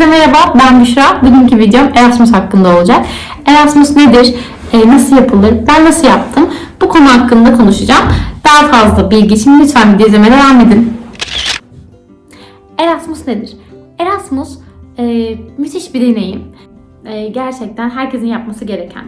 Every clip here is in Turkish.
Herkese merhaba, ben Büşra. Bugünkü videom Erasmus hakkında olacak. Erasmus nedir? Ee, nasıl yapılır? Ben nasıl yaptım? Bu konu hakkında konuşacağım. Daha fazla bilgi için lütfen video devam edin. Erasmus nedir? Erasmus e, müthiş bir deneyim. E, gerçekten herkesin yapması gereken,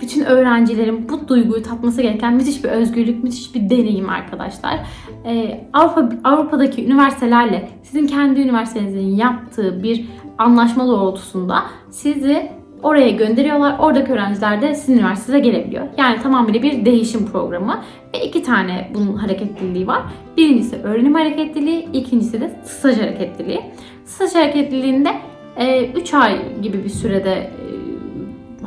bütün öğrencilerin bu duyguyu tatması gereken müthiş bir özgürlük, müthiş bir deneyim arkadaşlar. Ee, Avrupa Avrupa'daki üniversitelerle sizin kendi üniversitenizin yaptığı bir anlaşma doğrultusunda sizi oraya gönderiyorlar. Oradaki öğrenciler de sizin üniversitenize gelebiliyor. Yani tamamıyla bir değişim programı ve iki tane bunun hareketliliği var. Birincisi öğrenim hareketliliği, ikincisi de staj hareketliliği. Staj hareketliliğinde 3 ay gibi bir sürede e,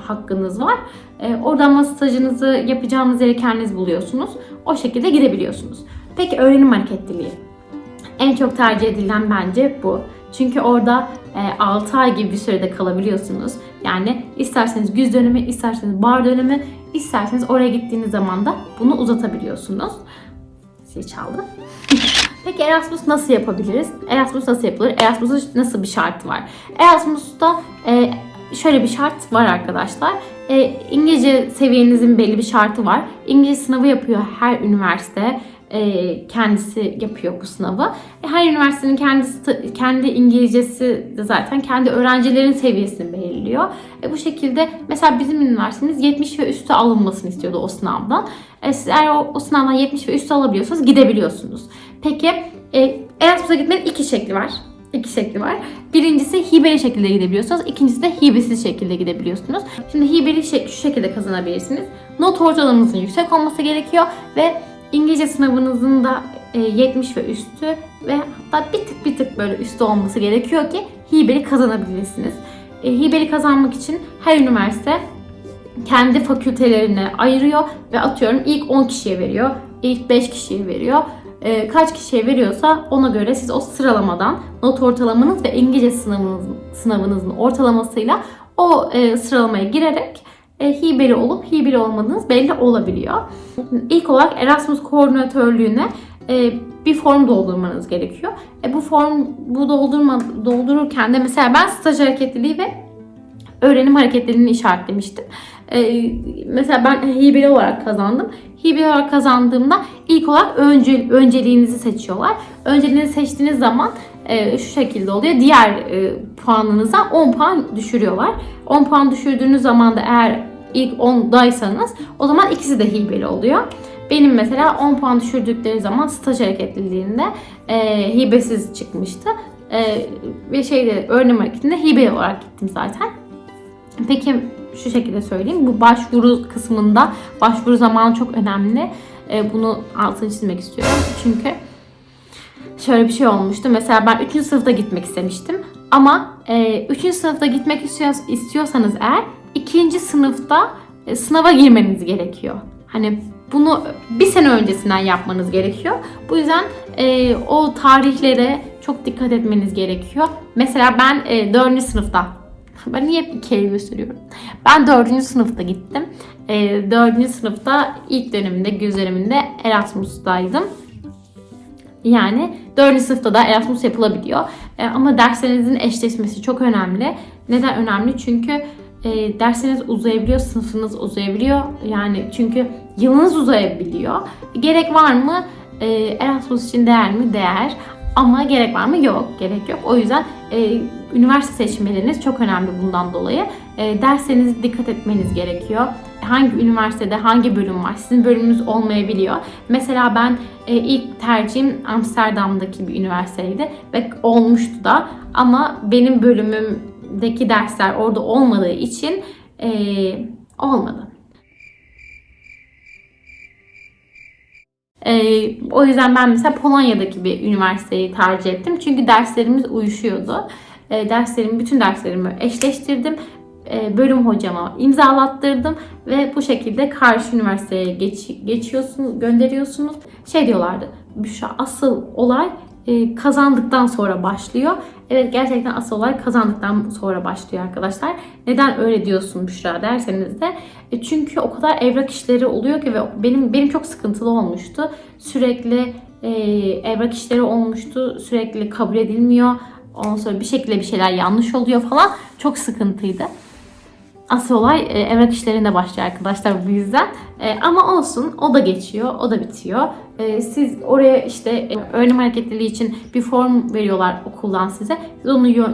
hakkınız var. E, oradan ama stajınızı yapacağınız yeri kendiniz buluyorsunuz. O şekilde gidebiliyorsunuz. Peki öğrenim hareketliliği. En çok tercih edilen bence bu. Çünkü orada e, 6 ay gibi bir sürede kalabiliyorsunuz. Yani isterseniz güz dönemi, isterseniz bahar dönemi, isterseniz oraya gittiğiniz zaman da bunu uzatabiliyorsunuz. Zil çaldı. Peki Erasmus nasıl yapabiliriz? Erasmus nasıl yapılır? Erasmus'un nasıl bir şartı var? Erasmus'ta e, şöyle bir şart var arkadaşlar. E, İngilizce seviyenizin belli bir şartı var. İngilizce sınavı yapıyor her üniversite. E, kendisi yapıyor bu sınavı. E, her üniversitenin kendisi kendi İngilizcesi de zaten kendi öğrencilerin seviyesini belirliyor. E, bu şekilde mesela bizim üniversitemiz 70 ve üstü alınmasını istiyordu o sınavdan. E, siz eğer o, o sınavdan 70 ve üstü alabiliyorsanız gidebiliyorsunuz. Peki e, Erasmus'a gitmenin iki şekli var. İki şekli var. Birincisi hibeli şekilde gidebiliyorsunuz. İkincisi de hibesiz şekilde gidebiliyorsunuz. Şimdi hibeli şey, şu şekilde kazanabilirsiniz. Not ortalamanızın yüksek olması gerekiyor ve İngilizce sınavınızın da e, 70 ve üstü ve hatta bir tık bir tık böyle üstü olması gerekiyor ki hibeli kazanabilirsiniz. E, hibeli kazanmak için her üniversite kendi fakültelerine ayırıyor ve atıyorum ilk 10 kişiye veriyor, ilk 5 kişiye veriyor. E, kaç kişiye veriyorsa ona göre siz o sıralamadan not ortalamanız ve İngilizce sınavınız, sınavınızın ortalamasıyla o e, sıralamaya girerek e, hibeli olup hibeli olmadığınız belli olabiliyor. İlk olarak Erasmus koordinatörlüğüne e, bir form doldurmanız gerekiyor. E, bu form bu doldurma doldururken de mesela ben staj hareketliliği ve öğrenim hareketliliğini işaretlemiştim. Ee, mesela ben hibeli olarak kazandım. Hibeli olarak kazandığımda ilk olarak önce, önceliğinizi seçiyorlar. Önceliğinizi seçtiğiniz zaman e, şu şekilde oluyor. Diğer e, puanınıza 10 puan düşürüyorlar. 10 puan düşürdüğünüz zaman da eğer ilk 10'daysanız o zaman ikisi de hibeli oluyor. Benim mesela 10 puan düşürdükleri zaman staj hareketliliğinde e, hibesiz çıkmıştı. E, ve şeyde öğrenim hareketinde hibeli olarak gittim zaten. Peki şu şekilde söyleyeyim. Bu başvuru kısmında başvuru zamanı çok önemli. E, bunu altını çizmek istiyorum. Çünkü şöyle bir şey olmuştu. Mesela ben 3. sınıfta gitmek istemiştim. Ama 3. E, sınıfta gitmek istiyorsanız eğer 2. sınıfta e, sınava girmeniz gerekiyor. Hani bunu bir sene öncesinden yapmanız gerekiyor. Bu yüzden e, o tarihlere çok dikkat etmeniz gerekiyor. Mesela ben e, 4. sınıfta ben niye hep bir kelime sürüyorum? Ben dördüncü sınıfta gittim. E, dördüncü sınıfta ilk döneminde, göz döneminde Erasmus'taydım. Yani dördüncü sınıfta da Erasmus yapılabiliyor. E, ama derslerinizin eşleşmesi çok önemli. Neden önemli? Çünkü e, dersleriniz uzayabiliyor, sınıfınız uzayabiliyor. Yani çünkü yılınız uzayabiliyor. Gerek var mı? E, Erasmus için değer mi? Değer. Ama gerek var mı? Yok. Gerek yok. O yüzden e, üniversite seçmeleriniz çok önemli bundan dolayı. E, derslerinize dikkat etmeniz gerekiyor. Hangi üniversitede hangi bölüm var? Sizin bölümünüz olmayabiliyor. Mesela ben e, ilk tercihim Amsterdam'daki bir üniversiteydi ve olmuştu da ama benim bölümümdeki dersler orada olmadığı için e, olmadı. Ee, o yüzden ben mesela Polonya'daki bir üniversiteyi tercih ettim. Çünkü derslerimiz uyuşuyordu. Ee, derslerimi, bütün derslerimi eşleştirdim. Ee, bölüm hocama imzalattırdım ve bu şekilde karşı üniversiteye geç, geçiyorsunuz, gönderiyorsunuz. Şey diyorlardı, Büşra asıl olay e, kazandıktan sonra başlıyor. Evet gerçekten asıl olay kazandıktan sonra başlıyor arkadaşlar. Neden öyle diyorsun Büşra derseniz de e, çünkü o kadar evrak işleri oluyor ki ve benim benim çok sıkıntılı olmuştu. Sürekli e, evrak işleri olmuştu. Sürekli kabul edilmiyor. Ondan sonra bir şekilde bir şeyler yanlış oluyor falan. Çok sıkıntıydı. Asıl olay e, evrak işlerinde başlıyor arkadaşlar bu yüzden. E, ama olsun o da geçiyor, o da bitiyor. E, siz oraya işte e, öğrenim hareketliliği için bir form veriyorlar okuldan size. Siz onu yo-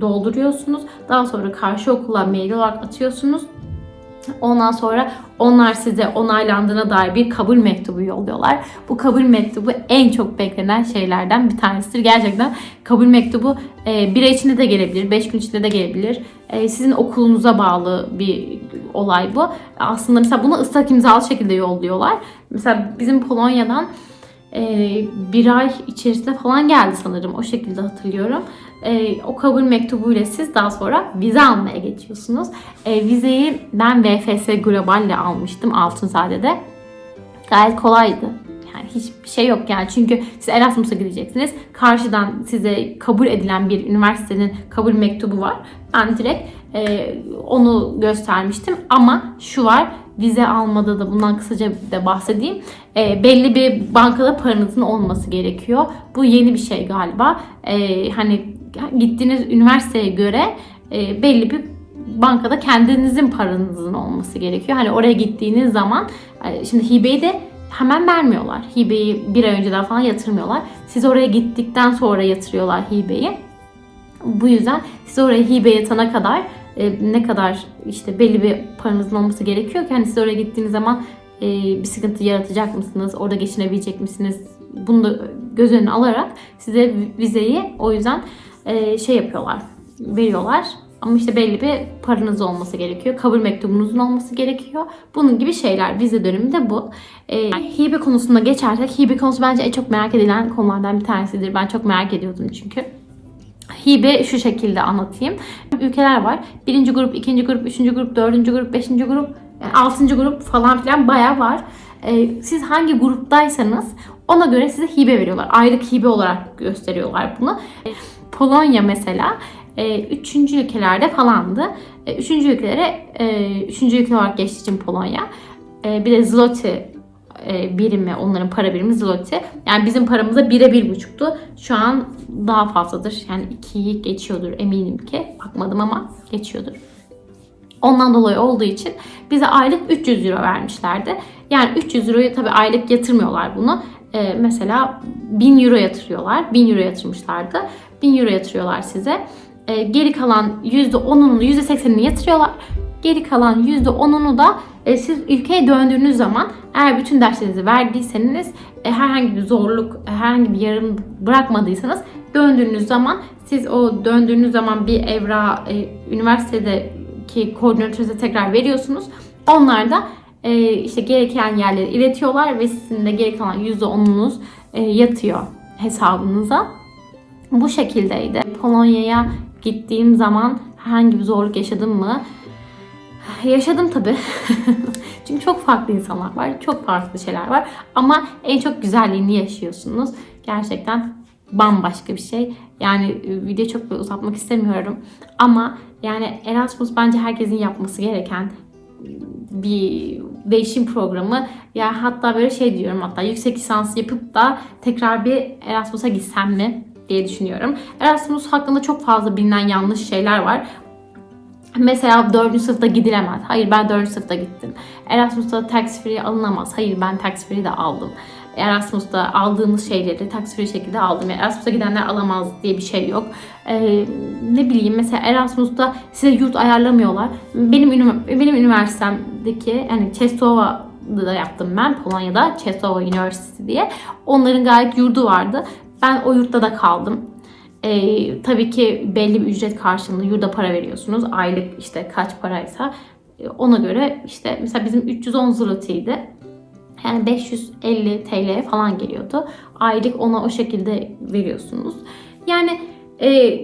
dolduruyorsunuz. Daha sonra karşı okula mail olarak atıyorsunuz. Ondan sonra onlar size onaylandığına dair bir kabul mektubu yolluyorlar. Bu kabul mektubu en çok beklenen şeylerden bir tanesidir. Gerçekten kabul mektubu e, bir ay içinde de gelebilir, 5 gün içinde de gelebilir. E, sizin okulunuza bağlı bir olay bu. Aslında mesela bunu ıslak imzalı şekilde yolluyorlar. Mesela bizim Polonya'dan e, bir ay içerisinde falan geldi sanırım. O şekilde hatırlıyorum. E, o kabul mektubuyla siz daha sonra vize almaya geçiyorsunuz. E, vizeyi ben VFS Global ile almıştım Altınzade'de. Gayet kolaydı. Yani hiçbir şey yok yani çünkü siz Erasmus'a gideceksiniz. Karşıdan size kabul edilen bir üniversitenin kabul mektubu var. Ben direkt e, onu göstermiştim ama şu var vize almada da bundan kısaca da bahsedeyim. E, belli bir bankada paranızın olması gerekiyor. Bu yeni bir şey galiba. E, hani gittiğiniz üniversiteye göre e, belli bir bankada kendinizin paranızın olması gerekiyor. Hani oraya gittiğiniz zaman e, şimdi hibeyi de hemen vermiyorlar. Hibeyi bir ay önceden falan yatırmıyorlar. Siz oraya gittikten sonra yatırıyorlar hibeyi. Bu yüzden siz oraya hibe yatana kadar e, ne kadar işte belli bir paranızın olması gerekiyor ki hani siz oraya gittiğiniz zaman e, bir sıkıntı yaratacak mısınız? Orada geçinebilecek misiniz? Bunu da göz önüne alarak size vizeyi o yüzden e, şey yapıyorlar, veriyorlar. Ama işte belli bir paranız olması gerekiyor. Kabul mektubunuzun olması gerekiyor. Bunun gibi şeyler. Vize dönemi de bu. Ee, hibe konusunda geçersek, hibe konusu bence en çok merak edilen konulardan bir tanesidir. Ben çok merak ediyordum çünkü. Hibe şu şekilde anlatayım. Ülkeler var. Birinci grup, ikinci grup, üçüncü grup, dördüncü grup, beşinci grup, yani altıncı grup falan filan bayağı var. Ee, siz hangi gruptaysanız ona göre size hibe veriyorlar. Aylık hibe olarak gösteriyorlar bunu. Polonya mesela e, üçüncü ülkelerde falandı. E, üçüncü ülkelere, e, üçüncü ülke olarak geçtiği için Polonya. E, bir de zloty e, birimi, onların para birimi zloty. Yani bizim paramıza bire bir buçuktu. Şu an daha fazladır. Yani ikiyi geçiyordur eminim ki. Bakmadım ama geçiyordur. Ondan dolayı olduğu için bize aylık 300 euro vermişlerdi. Yani 300 euroyu tabii aylık yatırmıyorlar bunu. Ee, mesela 1000 euro yatırıyorlar. 1000 euro yatırmışlardı. 1000 euro yatırıyorlar size. Ee, geri kalan %10'unu, %80'ini yatırıyorlar. Geri kalan %10'unu da e, siz ülkeye döndüğünüz zaman eğer bütün derslerinizi verdiyseniz e, herhangi bir zorluk, e, herhangi bir yarım bırakmadıysanız döndüğünüz zaman siz o döndüğünüz zaman bir evra e, üniversitedeki koordinatörünüze tekrar veriyorsunuz. Onlar da e, işte gereken yerleri iletiyorlar ve sizin de geri kalan %10'unuz e, yatıyor hesabınıza. Bu şekildeydi. Polonya'ya gittiğim zaman herhangi bir zorluk yaşadım mı? Yaşadım tabii. Çünkü çok farklı insanlar var. Çok farklı şeyler var. Ama en çok güzelliğini yaşıyorsunuz. Gerçekten bambaşka bir şey. Yani e, video çok uzatmak istemiyorum. Ama yani Erasmus bence herkesin yapması gereken bir değişim programı. Ya hatta böyle şey diyorum hatta yüksek lisans yapıp da tekrar bir Erasmus'a gitsem mi diye düşünüyorum. Erasmus hakkında çok fazla bilinen yanlış şeyler var. Mesela 4. sınıfta gidilemez. Hayır ben 4. sınıfta gittim. Erasmus'ta tax free alınamaz. Hayır ben tax free de aldım. Erasmus'ta aldığınız şeyleri tax free şekilde aldım. Yani Erasmus'a gidenler alamaz diye bir şey yok. Ee, ne bileyim mesela Erasmus'ta size yurt ayarlamıyorlar. Benim benim üniversitemdeki yani Częstochowa'da yaptım ben Polonya'da Częstochowa Üniversitesi diye. Onların gayet yurdu vardı. Ben o yurtta da kaldım. Ee, tabii ki belli bir ücret karşılığında yurda para veriyorsunuz. Aylık işte kaç paraysa e, ona göre işte mesela bizim 310 zloty'ydi. Yani 550 TL falan geliyordu. Aylık ona o şekilde veriyorsunuz. Yani e,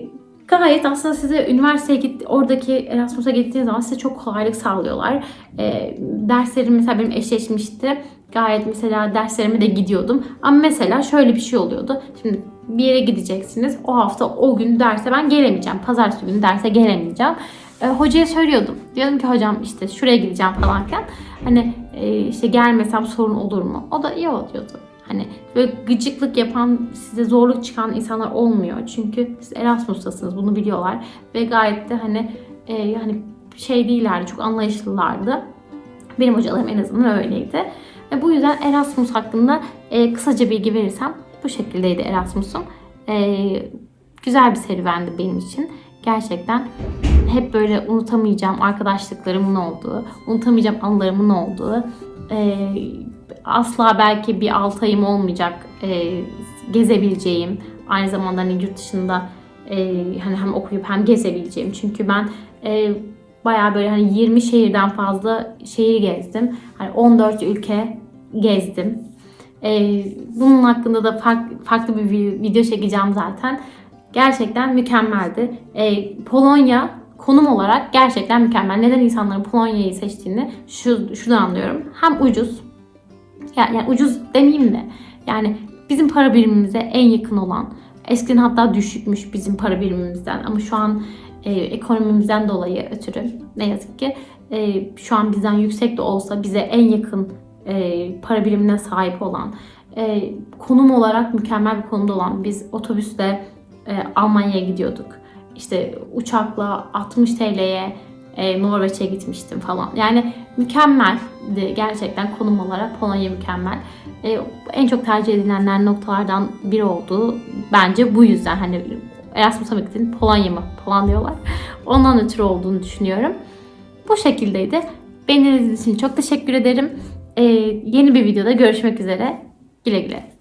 gayet aslında size üniversiteye git, oradaki Erasmus'a gittiğiniz zaman size çok kolaylık sağlıyorlar. E, derslerim mesela benim eşleşmişti. Gayet mesela derslerime de gidiyordum. Ama mesela şöyle bir şey oluyordu. Şimdi bir yere gideceksiniz. O hafta o gün derse ben gelemeyeceğim. Pazartesi günü derse gelemeyeceğim. E, hocaya söylüyordum. Diyordum ki hocam işte şuraya gideceğim falan filan. Hani e, işte gelmesem sorun olur mu? O da iyi diyordu. Hani böyle gıcıklık yapan, size zorluk çıkan insanlar olmuyor. Çünkü siz Erasmus'tasınız bunu biliyorlar. Ve gayet de hani e, hani şey değillerdi, çok anlayışlılardı. Benim hocalarım en azından öyleydi. Ve bu yüzden Erasmus hakkında e, kısaca bilgi verirsem bu şekildeydi Erasmus'um. E, güzel bir serüvendi benim için. Gerçekten hep böyle unutamayacağım arkadaşlıklarımın olduğu, unutamayacağım anılarımın olduğu, e, asla belki bir 6 ayım olmayacak e, gezebileceğim, aynı zamanda hani yurt dışında e, hani hem okuyup hem gezebileceğim. Çünkü ben e, bayağı böyle hani 20 şehirden fazla şehir gezdim. Hani 14 ülke gezdim. E, bunun hakkında da fark- farklı bir vi- video çekeceğim zaten. Gerçekten mükemmeldi. E, Polonya konum olarak gerçekten mükemmel. Neden insanların Polonya'yı seçtiğini şu, şuradan anlıyorum. Hem ucuz, ya- yani ucuz demeyeyim de yani bizim para birimimize en yakın olan eskiden hatta düşükmüş bizim para birimimizden ama şu an e, ekonomimizden dolayı ötürü ne yazık ki e, şu an bizden yüksek de olsa bize en yakın e, para birimine sahip olan e, konum olarak mükemmel bir konumda olan biz otobüsle e, Almanya'ya gidiyorduk. İşte uçakla 60 TL'ye e, Norveç'e gitmiştim falan. Yani mükemmeldi gerçekten konum olarak Polonya mükemmel. E, en çok tercih edilenler noktalardan biri olduğu bence bu yüzden hani Erasmus'a mı gittin Polonya mı falan diyorlar. Ondan ötürü olduğunu düşünüyorum. Bu şekildeydi. Beni için çok teşekkür ederim. E, yeni bir videoda görüşmek üzere. Güle güle.